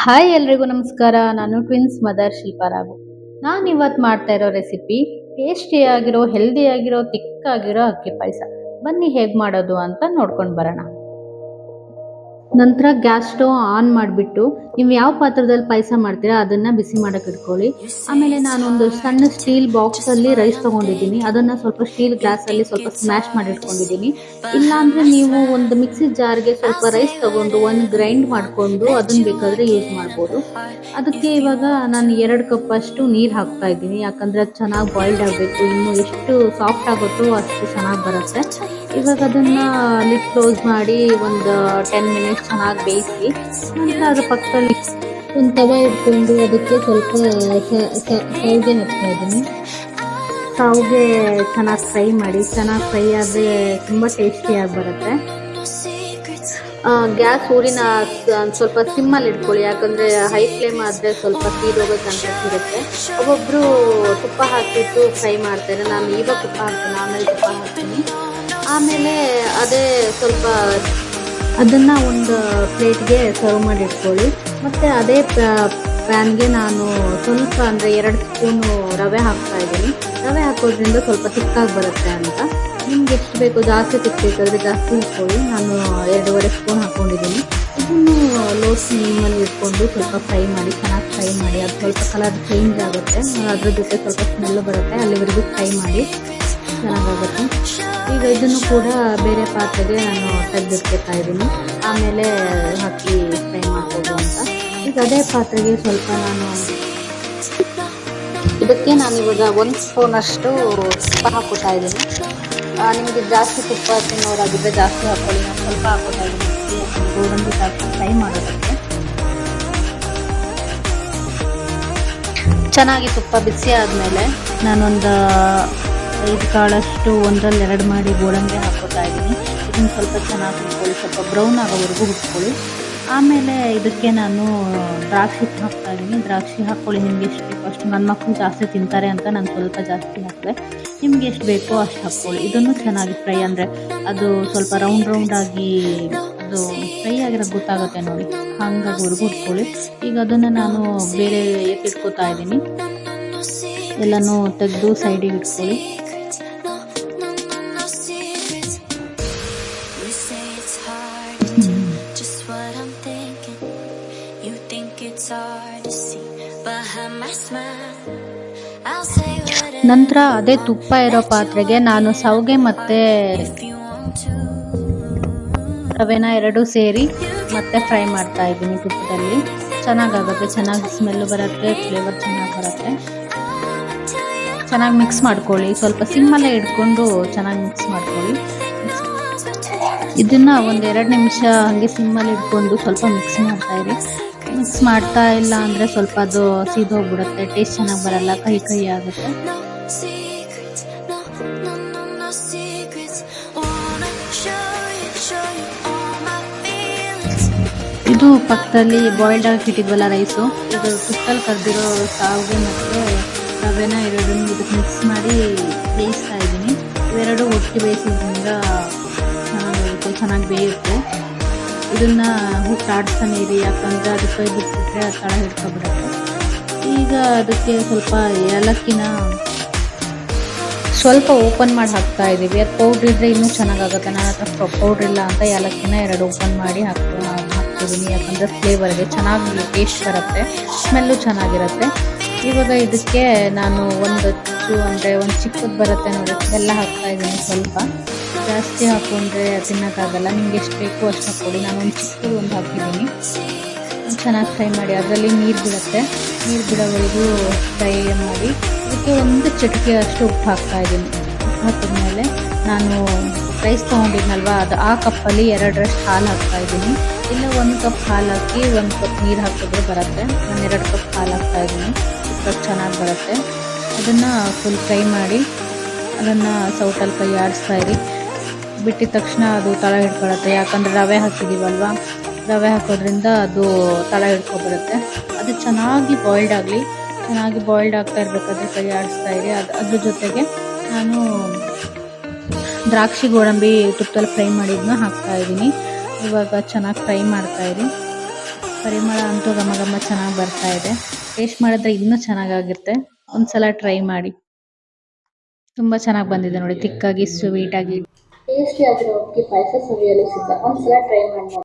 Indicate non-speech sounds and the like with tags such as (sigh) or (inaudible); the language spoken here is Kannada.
ಹಾಯ್ ಎಲ್ರಿಗೂ ನಮಸ್ಕಾರ. ನಾನು ಟ್ವಿನ್ಸ್ ಮದರ್ ಶಿಲ್ಪಾರಾಗು ನಾನು ಇವತ್ತು ಮಾಡ್ತಾ ಇರೋ ರೆಸಿಪಿ ಟೇಸ್ಟಿಯಾಗಿರೋ ಹೆಲ್ದಿಯಾಗಿರೋ ತಿಕ್ಕಾಗಿರೋ ಅಕ್ಕಿ ಪಾಯಸ. ಬನ್ನಿ ಹೇಗೆ ಮಾಡೋದು ಅಂತ ನೋಡ್ಕೊಂಡು ಬರೋಣ. ನಂತರ ಗ್ಯಾಸ್ ಸ್ಟವ್ ಆನ್ ಮಾಡಿಬಿಟ್ಟು ನೀವು ಯಾವ ಪಾತ್ರದಲ್ಲಿ ಪಾಯಸ ಮಾಡ್ತೀರಾ ಅದನ್ನು ಬಿಸಿ ಮಾಡೋಕೆ ಇಟ್ಕೊಳ್ಳಿ. ಆಮೇಲೆ ನಾನೊಂದು ಸಣ್ಣ ಸ್ಟೀಲ್ ಬಾಕ್ಸಲ್ಲಿ ರೈಸ್ ತೊಗೊಂಡಿದ್ದೀನಿ. ಅದನ್ನು ಸ್ವಲ್ಪ ಸ್ಟೀಲ್ ಗ್ಲಾಸಲ್ಲಿ ಸ್ವಲ್ಪ ಸ್ಮ್ಯಾಶ್ ಮಾಡಿ ಇಟ್ಕೊಂಡಿದ್ದೀನಿ. ಇಲ್ಲಾಂದರೆ ನೀವು ಒಂದು ಮಿಕ್ಸಿ ಜಾರ್ಗೆ ಸ್ವಲ್ಪ ರೈಸ್ ತಗೊಂಡು ಒಂದು ಗ್ರೈಂಡ್ ಮಾಡಿಕೊಂಡು ಅದನ್ನು ಬೇಕಾದರೆ ಯೂಸ್ ಮಾಡ್ಬೋದು. ಅದಕ್ಕೆ ಇವಾಗ ನಾನು ಎರಡು ಕಪ್ ಅಷ್ಟು ನೀರು ಹಾಕ್ತಾ ಇದ್ದೀನಿ. ಯಾಕಂದರೆ ಅದು ಚೆನ್ನಾಗಿ ಬಾಯ್ಲ್ಡ್ ಆಗಬೇಕು. ಇನ್ನು ಎಷ್ಟು ಸಾಫ್ಟ್ ಆಗುತ್ತೋ ಅಷ್ಟು ಚೆನ್ನಾಗಿ ಬರುತ್ತೆ. ಇವಾಗ ಅದನ್ನ ಲಿಡ್ ಕ್ಲೋಸ್ ಮಾಡಿ ಒಂದು ಟೆನ್ ಮಿನಿಟ್ಸ್ ಚೆನ್ನಾಗಿ ಬೇಯಿಸಿ ನಂತರ ಅದ್ರ ಪಕ್ಕದಲ್ಲಿ ಒಂದು ತವ ಇಟ್ಕೊಂಡು ಅದಕ್ಕೆ ಸ್ವಲ್ಪ ಸೌಗೆ ಹಾಕ್ತಾ ಇದ್ದೀನಿ. ಶಾವಿಗೆ ಚೆನ್ನಾಗಿ ಫ್ರೈ ಮಾಡಿ ಚೆನ್ನಾಗಿ ಫ್ರೈ ಆದರೆ ತುಂಬ ಟೇಸ್ಟಿಯಾಗಿ ಬರುತ್ತೆ. ಗ್ಯಾಸ್ ಊರಿನ ಸ್ವಲ್ಪ ಸಿಮ್ಮಲ್ಲಿ ಇಟ್ಕೊಳ್ಳಿ ಯಾಕಂದರೆ ಹೈ ಫ್ಲೇಮ್ ಆದರೆ ಸ್ವಲ್ಪ ಸೀದೋಗೋ ಚಾನ್ಸಸ್ ಇರುತ್ತೆ. ಒಬ್ಬೊಬ್ಬರು ತುಪ್ಪ ಹಾಕಿಬಿಟ್ಟು ಫ್ರೈ ಮಾಡ್ತಾರೆ. ನಾನು ಈಗ ತುಪ್ಪ ಹಾಕ್ತೀನಿ ಆಮೇಲೆ ತುಪ್ಪ ಹಾಕ್ತೀನಿ. ಆಮೇಲೆ ಅದೇ ಸ್ವಲ್ಪ ಅದನ್ನು ಒಂದು ಪ್ಲೇಟ್ಗೆ ಸರ್ವ್ ಮಾಡಿ ಇಟ್ಕೊಳ್ಳಿ ಮತ್ತು ಅದೇ ಪ್ಯಾನ್ಗೆ ನಾನು ಸ್ವಲ್ಪ ಅಂದರೆ ಎರಡು ಸ್ಪೂನು ರವೆ ಹಾಕ್ತಾ ಇದ್ದೀನಿ. ರವೆ ಹಾಕೋದ್ರಿಂದ ಸ್ವಲ್ಪ ತಿಕ್ಕಾಗಿ ಬರುತ್ತೆ ಅಂತ. ನಿಮ್ಗೆ ಎಷ್ಟು ಬೇಕು ಜಾಸ್ತಿ ತಿಕ್ಕಬೇಕಾದ್ರೆ ಜಾಸ್ತಿ ಇಟ್ಕೊಳ್ಳಿ. ನಾನು ಎರಡೂವರೆ ಸ್ಪೂನ್ ಹಾಕೊಂಡಿದ್ದೀನಿ. ಇದನ್ನು ಲೋ ಫ್ಲೇಮಲ್ಲಿ ಇಟ್ಕೊಂಡು ಸ್ವಲ್ಪ ಫ್ರೈ ಮಾಡಿ, ಚೆನ್ನಾಗಿ ಫ್ರೈ ಮಾಡಿ. ಅದು ಸ್ವಲ್ಪ ಕಲರ್ ಚೇಂಜ್ ಆಗುತ್ತೆ. ಅದ್ರ ಜೊತೆ ಸ್ವಲ್ಪ ಸ್ಮೆಲ್ ಬರುತ್ತೆ. ಅಲ್ಲಿವರೆಗೂ ಫ್ರೈ ಮಾಡಿ ಚೆನ್ನಾಗಾಗುತ್ತೆ ಈಗ ಇದನ್ನು ಕೂಡ ಬೇರೆ ಪಾತ್ರೆಗೆ ನಾನು ತೆಗೆದಿಟ್ಕೊತಾ ಇದ್ದೀನಿ. ಆಮೇಲೆ ಹಾಕಿ ಫ್ರೈ ಮಾಡ್ಬೋದು ಅಂತ. ಈಗ ಅದೇ ಪಾತ್ರೆಗೆ ಸ್ವಲ್ಪ ನಾನು ಇದಕ್ಕೆ ನಾನು ಇವಾಗ ಒಂದು ಸ್ಪೂನಷ್ಟು ತುಪ್ಪ ಹಾಕೋತಾ ಇದ್ದೀನಿ. ನಿಮಗೆ ಜಾಸ್ತಿ ತುಪ್ಪ ತಿನ್ನೋರಾಗಿದ್ದರೆ ಜಾಸ್ತಿ ಹಾಕ್ಕೊಳ್ಳಿ ನಾನು ಸ್ವಲ್ಪ ಹಾಕೋತಾ ಇದ್ದೀನಿ. ಗೋಡಂಬಿ ಹಾಕಿ ಫ್ರೈ ಮಾಡೋದಕ್ಕೆ. ಚೆನ್ನಾಗಿ ತುಪ್ಪ ಬಿಸಿ ಆದಮೇಲೆ ನಾನೊಂದು ಐದು ಕಾಳಷ್ಟು ಒಂದರಲ್ಲಿ ಎರಡು ಮಾಡಿ ಗೋಡಂಬಿ ಹಾಕೋತಾ ಇದ್ದೀನಿ. ಇದನ್ನು ಸ್ವಲ್ಪ ಚೆನ್ನಾಗಿ ಹುಟ್ಕೊಳ್ಳಿ ಸ್ವಲ್ಪ ಬ್ರೌನ್ ಆಗೋವರೆಗೂ ಹುಟ್ಕೊಳ್ಳಿ ಆಮೇಲೆ ಇದಕ್ಕೆ ನಾನು ದ್ರಾಕ್ಷಿ ಹಾಕ್ತಾ ಇದ್ದೀನಿ. ದ್ರಾಕ್ಷಿ ಹಾಕ್ಕೊಳ್ಳಿ, ನಿಮ್ಗೆ ಎಷ್ಟು ಬೇಕೋ ಅಷ್ಟು. ನನ್ನ ಮಕ್ಕಳು ಜಾಸ್ತಿ ತಿಂತಾರೆ ಅಂತ ನಾನು ಸ್ವಲ್ಪ ಜಾಸ್ತಿ ಹಾಕಿದೆ ನಿಮ್ಗೆ ಎಷ್ಟು ಬೇಕೋ ಅಷ್ಟು ಹಾಕ್ಕೊಳ್ಳಿ. ಇದನ್ನು ಚೆನ್ನಾಗಿ ಫ್ರೈ ಅಂದರೆ ಅದು ಸ್ವಲ್ಪ ರೌಂಡ್ ರೌಂಡಾಗಿ ಅದು ಫ್ರೈ ಆಗಿರೋದು ಗೊತ್ತಾಗುತ್ತೆ ನೋಡಿ. ಹಾಗಾಗೋವರೆಗೂ ಹುಡ್ಕೊಳ್ಳಿ ಈಗ ಅದನ್ನು ನಾನು ಬೇರೆ ಎತ್ತಿಟ್ಕೋತಾ ಇದ್ದೀನಿ. ಎಲ್ಲನೂ ತೆಗೆದು ಸೈಡಿಗೆ ಇಟ್ಕೊಳ್ಳಿ. (laughs) ನಂತರ ಅದೇ ತುಪ್ಪ ಇರೋ ಪಾತ್ರೆಗೆ ನಾನು ಸೌಗೆ ಮತ್ತು ರವೆನ ಎರಡು ಸೇರಿ ಮತ್ತೆ ಫ್ರೈ ಮಾಡ್ತಾ ಇದ್ದೀನಿ ತುಪ್ಪದಲ್ಲಿ. ಚೆನ್ನಾಗಾಗುತ್ತೆ ಚೆನ್ನಾಗಿ ಸ್ಮೆಲ್ ಬರುತ್ತೆ ಫ್ಲೇವರ್ ಚೆನ್ನಾಗಿ ಬರುತ್ತೆ. ಚೆನ್ನಾಗಿ ಮಿಕ್ಸ್ ಮಾಡ್ಕೊಳ್ಳಿ ಸ್ವಲ್ಪ ಸಿಮ್ಮಲ್ಲೇ ಇಟ್ಕೊಂಡು ಚೆನ್ನಾಗಿ ಮಿಕ್ಸ್ ಮಾಡ್ಕೊಳ್ಳಿ. ಇದನ್ನ ಒಂದು ಎರಡು ನಿಮಿಷ ಹಾಗೆ ಸಿಮ್ಮಲ್ಲಿ ಇಟ್ಕೊಂಡು ಸ್ವಲ್ಪ ಮಿಕ್ಸ್ ಮಾಡ್ತಾಯಿರಿ ಮಿಕ್ಸ್ ಮಾಡ್ತಾ ಇಲ್ಲ ಅಂದ್ರೆ ಸ್ವಲ್ಪ ಅದು ಸೀದೋಗ್ಬಿಡುತ್ತೆ ಟೇಸ್ಟ್ ಚೆನ್ನಾಗಿ ಬರಲ್ಲ ಕೈ ಕೈ ಆಗುತ್ತೆ. ಇದು ಪಕ್ಕದಲ್ಲಿ ಬಾಯ್ಲ್ಡ್ ಆಗಿ ಇಟ್ಟಿದ್ವಲ್ಲ ರೈಸು ಇದು ತುಪ್ಪಲ್ಲಿ ಕರೆದಿರೋ ಸಾವಿಗೆ ಮತ್ತು ರವೆನ ಎರಡನ್ನೂ ಇದಕ್ಕೆ ಮಿಕ್ಸ್ ಮಾಡಿ ಬೇಯಿಸ್ತಾ ಇದ್ದೀನಿ. ಇವೆರಡು ಒಟ್ಟಿಗೆ ಬೇಯಿಸೋದ್ರಿಂದ ಚೆನ್ನಾಗಿರುತ್ತೆ ಚೆನ್ನಾಗಿ ಬೇಯುತ್ತೆ. ಇದನ್ನು ಹುಟ್ಟು ಆಡಿಸ್ತಾನೆ ಇರಿ, ಯಾಕಂದ್ರೆ ಅದು ಕೈ ಬಿಟ್ಬಿಟ್ರೆ ಆ ತಳ ಹಿಡ್ಕೊಬಿಡುತ್ತೆ. ಈಗ ಅದಕ್ಕೆ ಸ್ವಲ್ಪ ಏಲಕ್ಕಿನ ಸ್ವಲ್ಪ ಓಪನ್ ಮಾಡಿ ಹಾಕ್ತಾ ಇದ್ದೀವಿ ಅದು ಪೌಡ್ರ್ ಇದ್ದರೆ ಇನ್ನೂ ಚೆನ್ನಾಗಾಗುತ್ತೆ. ನನ್ನ ಹತ್ರ ಪೌಡ್ರ್ ಇಲ್ಲ ಅಂತ ಏಲಕ್ಕಿನ ಎರಡು ಓಪನ್ ಮಾಡಿ ಹಾಕ್ತಾ ಹಾಕ್ತಿದ್ದೀನಿ ಯಾಕಂದರೆ ಫ್ಲೇವರ್ಗೆ ಚೆನ್ನಾಗಿ ಟೇಸ್ಟ್ ಬರುತ್ತೆ ಸ್ಮೆಲ್ಲು ಚೆನ್ನಾಗಿರುತ್ತೆ. ಇವಾಗ ಇದಕ್ಕೆ ನಾನು ಒಂದು ಅಂದರೆ ಒಂದು ಚಿಕ್ಕದು ಬರುತ್ತೆ ನೋಡಿ. ಎಲ್ಲ ಹಾಕ್ತಾ ಇದ್ದೀನಿ ಸ್ವಲ್ಪ. ಜಾಸ್ತಿ ಹಾಕ್ಕೊಂಡ್ರೆ ತಿನ್ನೋಕ್ಕಾಗಲ್ಲ. ನಿಮ್ಗೆ ಎಷ್ಟು ಬೇಕು ಅಷ್ಟು ಹಾಕ್ಕೊಳ್ಳಿ ನಾನು ಒಂದು ಚಿಕ್ಕದು ಒಂದು ಹಾಕಿದ್ದೀನಿ. ಚೆನ್ನಾಗಿ ಫ್ರೈ ಮಾಡಿ. ಅದರಲ್ಲಿ ನೀರು ಬಿಡುತ್ತೆ. ನೀರು ಬಿಡೋವರೆಗೂ ಫ್ರೈ ಮಾಡಿ. ಅದಕ್ಕೆ ಒಂದು ಚಟಿಕೆ ಅಷ್ಟು ಉಪ್ಪು ಹಾಕ್ತಾ ಇದ್ದೀನಿ. ಹಾಕಿದ್ಮೇಲೆ ನಾನು ರೈಸ್ ತೊಗೊಂಡಿದ್ನಲ್ವ? ಅದು ಆ ಕಪ್ಪಲ್ಲಿ ಎರಡರಷ್ಟು ಹಾಲು ಹಾಕ್ತಾ ಇದ್ದೀನಿ. ಇಲ್ಲ ಒಂದು ಕಪ್ ಹಾಲು ಹಾಕಿ ಒಂದು ಕಪ್ ನೀರು ಹಾಕಿದ್ರೆ ಬರುತ್ತೆ. ನಾನು ಎರಡು ಕಪ್ ಹಾಲು ಹಾಕ್ತಾ ಇದ್ದೀನಿ. ಕಪ್ ಚೆನ್ನಾಗಿ ಬರುತ್ತೆ. ಅದನ್ನು ಫುಲ್ ಫ್ರೈ ಮಾಡಿ. ಅದನ್ನು ಸೌಟಲ್ಲಿ ಕೈ ಆಡಿಸ್ತಾ ಇರಿ. ಬಿಟ್ಟಿದ ತಕ್ಷಣ ಅದು ತಳ ಹಿಡ್ಕೊಳತ್ತೆ. ಯಾಕಂದರೆ ರವೆ ಹಾಕಿದ್ದೀವಲ್ವ ರವೆ ಹಾಕೋದ್ರಿಂದ ಅದು ತಳ ಹಿಡ್ಕೊಬರುತ್ತೆ. ಅದು ಚೆನ್ನಾಗಿ ಬಾಯ್ಲ್ಡ್ ಆಗಲಿ, ಚೆನ್ನಾಗಿ ಬಾಯ್ಲ್ಡ್ ಆಗ್ತಾ ಇರಬೇಕಾದ್ರೆ ಕೈ ಆಡಿಸ್ತಾ ಇರಿ. ಅದು, ಅದ್ರ ಜೊತೆಗೆ ನಾನು ದ್ರಾಕ್ಷಿ ಗೋಡಂಬಿ ತುಪ್ಪದಲ್ಲಿ ಫ್ರೈ ಮಾಡಿದ್ನ ಹಾಕ್ತಾ ಇದ್ದೀನಿ. ಇವಾಗ ಚೆನ್ನಾಗಿ ಫ್ರೈ ಮಾಡ್ತಾ ಇರಿ. ಪರಿಮಳ ಅಂತೂ ಗಮ ಗಮ ಚೆನ್ನಾಗಿ ಬರ್ತಾ ಇದೆ. ಟೇಸ್ಟ್ ಮಾಡಿದ್ರೆ ಇನ್ನೂ ಚೆನ್ನಾಗಾಗಿರುತ್ತೆ. ಒಂದ್ಸಲ ಟ್ರೈ ಮಾಡಿ. ತುಂಬಾ ಚೆನ್ನಾಗಿ ಬಂದಿದೆ ನೋಡಿ. ತಿಕ್ಕಾಗಿ ಸ್ವೀಟ್ ಆಗಿ. ಟೇಸ್ಟಿ ಆಗಿರೋ ಅಕ್ಕಿ ಪಾಯಸ ಸವಿಯಲು ಸಿದ್ಧ ಒಂದ್ಸಲ ಟ್ರೈ ಮಾಡಿ